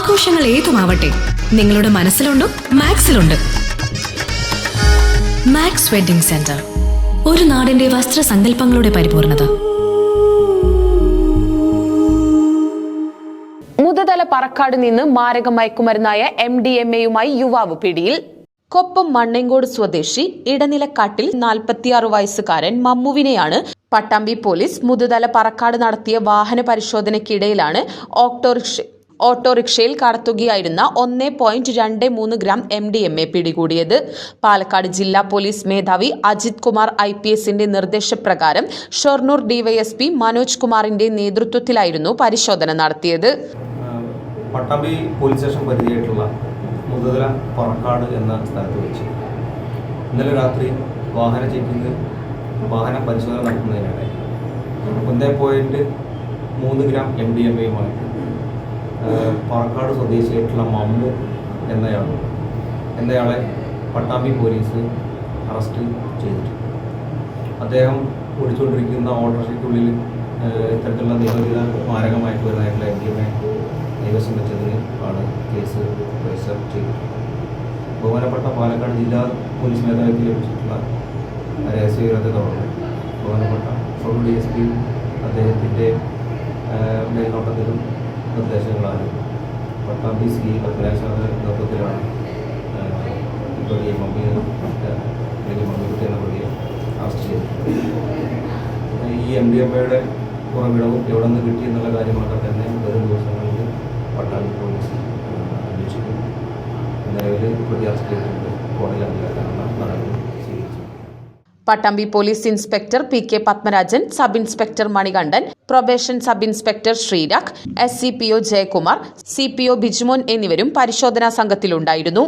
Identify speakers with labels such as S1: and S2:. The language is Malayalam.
S1: ആഘോഷങ്ങൾ ഏതുമാവട്ടെ നിങ്ങളുടെ മനസ്സിലുണ്ടോ മാക്സിലുണ്ട്. മാക്സ് വെഡിംഗ് സെന്റർ ഒരു നാടിന്റെ വസ്ത്രസങ്കല്പങ്ങളുടെ പരിപൂർണത.
S2: മുതതല പറക്കാട് നിന്ന് മാരക മയക്കുമരുന്നായ എം ഡി എം എയുമായി യുവാവ് പിടിയിൽ. കൊപ്പം മണ്ണേങ്കോട് സ്വദേശി ഇടനിലക്കാട്ടിൽ നാൽപ്പത്തിയാറ് വയസ്സുകാരൻ മമ്മുവിനെയാണ് പട്ടാമ്പി പോലീസ് മുതുതല പറക്കാട് നടത്തിയ വാഹന പരിശോധനയ്ക്കിടയിലാണ് ഓട്ടോറിക്ഷ ഓട്ടോറിക്ഷയിൽ കടത്തുകയായിരുന്ന ഒന്ന് പോയിന്റ് രണ്ട് മൂന്ന് gram M D M A പിടികൂടിയത്. പാലക്കാട് ജില്ലാ പോലീസ് മേധാവി അജിത് കുമാർ ഐ പി എസിന്റെ നിർദ്ദേശപ്രകാരം ഷൊർണൂർ ഡിവൈഎസ്പി മനോജ് കുമാറിന്റെ നേതൃത്വത്തിലായിരുന്നു പരിശോധന നടത്തിയത്.
S3: പട്ടാമ്പി പോലീസ് സ്റ്റേഷൻ പരിധിയായിട്ടുള്ള മുതല പറക്കാട് എന്ന സ്ഥലത്ത് വെച്ച് ഇന്നലെ രാത്രി വാഹന ചെക്കിങ് വാഹന പരിശോധന നടത്തുന്നതിനിടെ ഒന്നേ പോയിന്റ് മൂന്ന് ഗ്രാം എം ഡി എം എയുമായിട്ട് പറക്കാട് സ്വദേശിയായിട്ടുള്ള മമ്മു എന്നയാൾ. എന്നയാളെ പട്ടാമ്പി പോലീസ് അറസ്റ്റ് ചെയ്തിട്ടുണ്ട്. അദ്ദേഹം ഓടിച്ചുകൊണ്ടിരിക്കുന്ന ഓട്ടോറിക്ഷയ്ക്കുള്ളിൽ ഇത്തരത്തിലുള്ള നിയമവിധ മാരകമായിട്ട് വരുന്നതായിട്ടുള്ള എം ഡി എം കൈവശം വെച്ചതിന് ആണ് കേസ് രജിസ്റ്റർ ചെയ്തത് ബഹുമാനപ്പെട്ട പാലക്കാട് ജില്ലാ പോലീസ് മേധാവിക്ക് ലഭിച്ചിട്ടുള്ള രഹസ്യവിവരത്തെ തുടർന്ന് ബഹുമാനപ്പെട്ട ഫോർ ഡി എസ് പി അദ്ദേഹത്തിന്റെ മേൽനോട്ടത്തിലും നിർദ്ദേശങ്ങളാലും പട്ടാമ്പി സി പത്മനാശാന്റെ നേതൃത്വത്തിലാണ് പ്രതിയെ മമ്മി പ്രതിയെ അറസ്റ്റ് ചെയ്തത്. ഈ എം ഡി എം എയുടെ ഉറവിടവും എവിടെ നിന്ന് കിട്ടി എന്നുള്ള കാര്യങ്ങളൊക്കെ തന്നെ വരും ദിവസങ്ങളിൽ പട്ടാമ്പി പോലീസ് അന്വേഷിക്കും. നിലവിൽ പ്രതി അറസ്റ്റ് ചെയ്തിട്ടുണ്ട് കോടതി സ്വീകരിച്ചു
S2: Pattambi police inspector P K Padmarajan sub inspector Manikandan probation sub inspector Sreerag S C P O Jayakumar C P O Bijmon എന്നിവരും പരിശോധനാ സംഘത്തിലുണ്ടായിരുന്നു.